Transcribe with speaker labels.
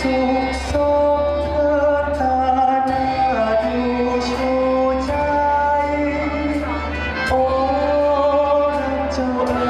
Speaker 1: สุขสมเธอตาหน้าดูชูใจ โอ้รัก